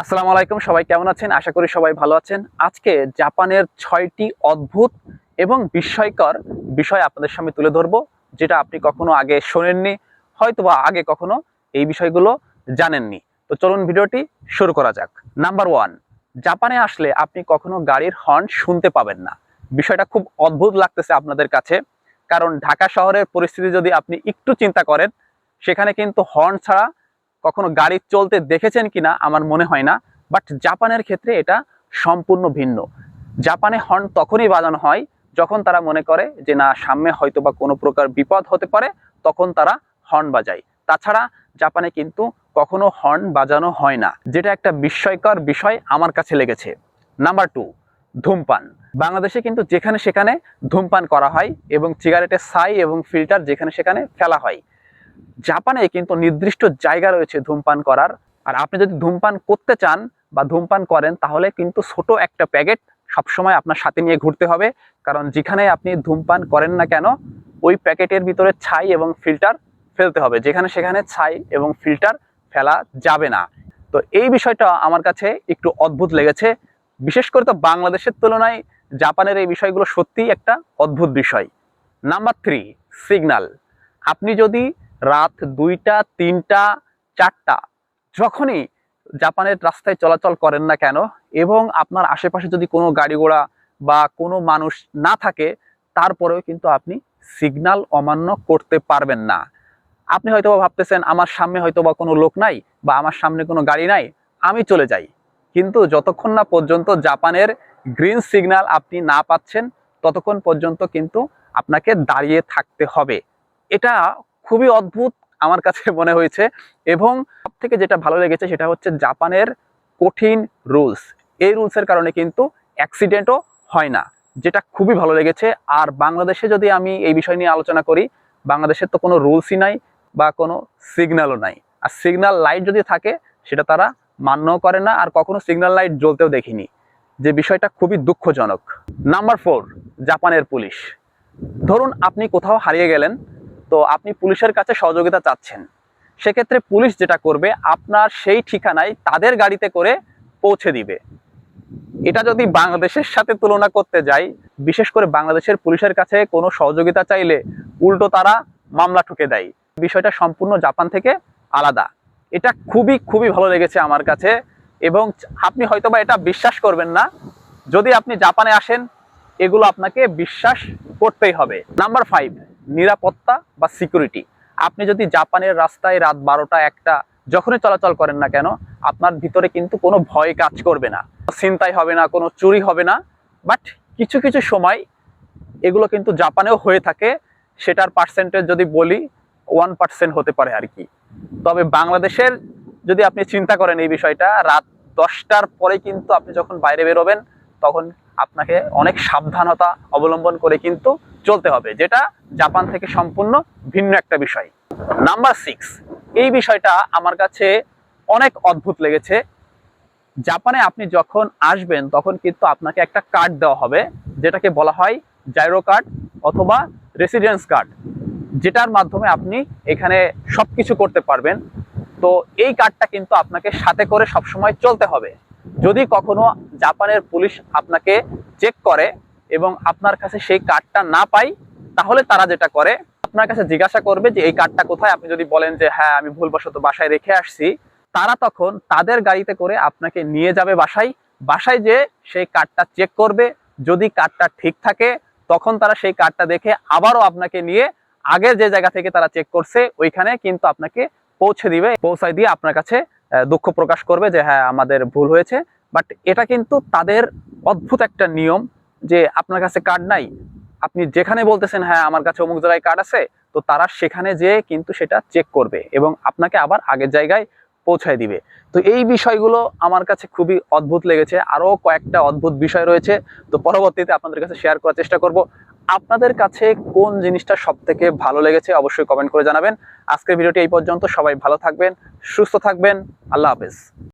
আসসালামু আলাইকুম, সবাই কেমন আছেন? আশা করি সবাই ভালো আছেন। আজকে জাপানের ছয়টি অদ্ভুত এবং বিস্ময়কর বিষয় আপনাদের সামনে তুলে ধরবো, যেটা আপনি কখনো আগে শোনেননি, হয়তোবা আগে কখনো এই বিষয়গুলো জানেননি। তো চলুন ভিডিওটি শুরু করা যাক। নাম্বার ওয়ান জাপানে আসলে আপনি কখনো গাড়ির হর্ন শুনতে পাবেন না। বিষয়টা খুব অদ্ভুত লাগতেছে আপনাদের কাছে, কারণ ঢাকা শহরের পরিস্থিতি যদি আপনি একটু চিন্তা করেন, সেখানে কিন্তু হর্ন ছাড়া কখনো গাড়ি চলতে দেখেছেন কিনা আমার মনে হয় না বাট জাপানের ক্ষেত্রে এটা সম্পূর্ণ ভিন্ন। জাপানে হর্ন তখনই বাজানো হয় যখন তারা মনে করে যে না, সামনে হয়তো বা কোনো প্রকার বিপদ হতে পারে, তখন তারা হর্ন বাজায়। তাছাড়া জাপানে কিন্তু কখনো হর্ন বাজানো হয় না, যেটা একটা বিস্ময়কর বিষয় আমার কাছে লেগেছে। নাম্বার টু, ধূমপান। বাংলাদেশে কিন্তু যেখানে সেখানে ধূমপান করা হয় এবং সিগারেটের ছাই এবং ফিল্টার যেখানে সেখানে ফেলা হয়। জাপানে কিন্তু নির্দিষ্ট জায়গা রয়েছে ধূমপান করার। আর আপনি যদি ধূমপান করতে চান বা ধূমপান করেন, তাহলে কিন্তু ছোট একটা প্যাকেট সবসময় আপনার সাথে নিয়ে ঘুরতে হবে। কারণ যেখানে আপনি ধূমপান করেন না কেন, ওই প্যাকেটের ভিতরে ছাই এবং ফিল্টার ফেলতে হবে। যেখানে সেখানে ছাই এবং ফিল্টার ফেলা যাবে না। তো এই বিষয়টা আমার কাছে একটু অদ্ভুত লেগেছে। বিশেষ করে তো বাংলাদেশের তুলনায় জাপানের এই বিষয়গুলো সত্যিই একটা অদ্ভুত বিষয়। Number three, signal. আপনি যদি রাত দুইটা, তিনটা, চারটা। যখনই জাপানের রাস্তায় চলাচল করেন না কেন, এবং আপনার আশেপাশে যদি কোনো গাড়ি ঘোড়া বা কোনো মানুষ না থাকে, তারপরেও কিন্তু আপনি সিগন্যাল অমান্য করতে পারবেন না। আপনি হয়তো ভাবতেছেন, আমার সামনে হয়তো বা কোনো লোক নাই বা আমার সামনে কোনো গাড়ি নাই, আমি চলে যাই। কিন্তু যতক্ষণ না পর্যন্ত জাপানের গ্রিন সিগন্যাল আপনি না পাচ্ছেন, ততক্ষণ পর্যন্ত কিন্তু আপনাকে দাঁড়িয়ে থাকতে হবে। এটা খুবই অদ্ভুত আমার কাছে মনে হয়েছে। এবং সব থেকে যেটা ভালো লেগেছে সেটা হচ্ছে জাপানের কঠিন রুলস। এই রুলসের কারণে কিন্তু অ্যাক্সিডেন্টও হয় না, যেটা খুবই ভালো লেগেছে। আর বাংলাদেশে যদি আমি এই বিষয় নিয়ে আলোচনা করি, বাংলাদেশের তো কোনো রুলসই নাই বা কোনো সিগন্যালও নাই। আর সিগন্যাল লাইট যদি থাকে, সেটা তারা মান্যও করে না আর কখনো সিগন্যাল লাইট জ্বলতেও দেখিনি, যে বিষয়টা খুবই দুঃখজনক। নাম্বার ফোর, জাপানের পুলিশ। ধরুন আপনি কোথাও হারিয়ে গেলেন তো আপনি পুলিশের কাছে সহযোগিতা চাচ্ছেন। সেক্ষেত্রে পুলিশ যেটা করবে, আপনার সেই ঠিকানায় তাদের গাড়িতে করে পৌঁছে দিবে। এটা যদি বাংলাদেশের সাথে তুলনা করতে যাই, বিশেষ করে বাংলাদেশের পুলিশের কাছে কোনো সহযোগিতা চাইলে উল্টো তারা মামলা ঠুকে দেয়। বিষয়টা সম্পূর্ণ জাপান থেকে আলাদা। এটা খুবই খুবই ভালো লেগেছে আমার কাছে এবং আপনি হয়তোবা এটা বিশ্বাস করবেন না। যদি আপনি জাপানে আসেন, এগুলো আপনাকে বিশ্বাস করতেই হবে। নাম্বার ফাইভ নিরাপত্তা বা সিকিউরিটি আপনি যদি জাপানের রাস্তায় রাত বারোটা, একটা, যখনই চলাচল করেন না কেন, আপনার ভিতরে কিন্তু কোনো ভয় কাজ করবে না। চিন্তাই হবে না, কোনো চুরি হবে না। বাট কিছু কিছু সময় এগুলো কিন্তু জাপানেও হয়ে থাকে। সেটার পার্সেন্টেজ যদি বলি ওয়ান পার্সেন্ট হতে পারে আর কি। তবে বাংলাদেশের যদি আপনি চিন্তা করেন এই বিষয়টা, রাত দশটার পরে কিন্তু আপনি যখন বাইরে বেরোবেন, তখন আপনাকে অনেক সাবধানতা অবলম্বন করে কিন্তু চলতে হবে, যেটা জাপান থেকে সম্পূর্ণ ভিন্ন একটা বিষয়। নাম্বার সিক্স এই বিষয়টা আমার কাছে অনেক অদ্ভুত লেগেছে। জাপানে আপনি যখন আসবেন, তখন কিন্তু আপনাকে একটা কার্ড দেওয়া হবে, যেটাকে বলা হয় জাইরো কার্ড অথবা রেসিডেন্স কার্ড যেটার মাধ্যমে আপনি এখানে সব কিছু করতে পারবেন। তো এই কার্ডটা কিন্তু আপনাকে সাথে করে সবসময় চলতে হবে। যদি কখনো জাপানের পুলিশ আপনাকে চেক করে এবং আপনার কাছে সেই কার্ডটা না পাই, তাহলে তারা যেটা করে, আপনার কাছে জিজ্ঞাসা করবে যে এই কার্ডটা কোথায়? আপনি যদি বলেন যে হ্যাঁ আমি ভুলবশত বাসায় রেখে আসছি, তারা তখন তাদের গাড়িতে করে আপনাকে নিয়ে যাবে বাসায়। বাসায় যে সেই কার্ডটা চেক করবে। যদি কার্ডটা ঠিক থাকে, তখন তারা সেই কার্ডটা দেখে আবারও আপনাকে নিয়ে আগের যে জায়গা থেকে তারা চেক করছে, ওইখানে কিন্তু আপনাকে পৌঁছে দিবে, পৌঁছায় দিয়ে আপনার কাছে দুঃখ প্রকাশ করবে যে হ্যাঁ আমাদের ভুল হয়েছে। বাট এটা কিন্তু তাদের অদ্ভুত একটা নিয়ম। যে আপনার কাছে কার্ড নাই, আপনি যেখানে বলতেছেন হ্যাঁ আমার কাছে অমুক জায়গায় কার্ড আছে, তো তারা সেখানে যেয়ে কিন্তু সেটা চেক করবে এবং আপনাকে আবার আগের জায়গায় পৌঁছায় দিবে। তো এই বিষয়গুলো আমার কাছে খুবই অদ্ভুত লেগেছে। আরও কয়েকটা অদ্ভুত বিষয় রয়েছে, তো পরবর্তীতে আপনাদের কাছে শেয়ার করার চেষ্টা করব। আপনাদের কাছে কোন জিনিসটা সব থেকে ভালো লেগেছে অবশ্যই কমেন্ট করে জানাবেন। আজকের ভিডিওটি এই পর্যন্ত। সবাই ভালো থাকবেন, সুস্থ থাকবেন। আল্লাহ হাফেজ।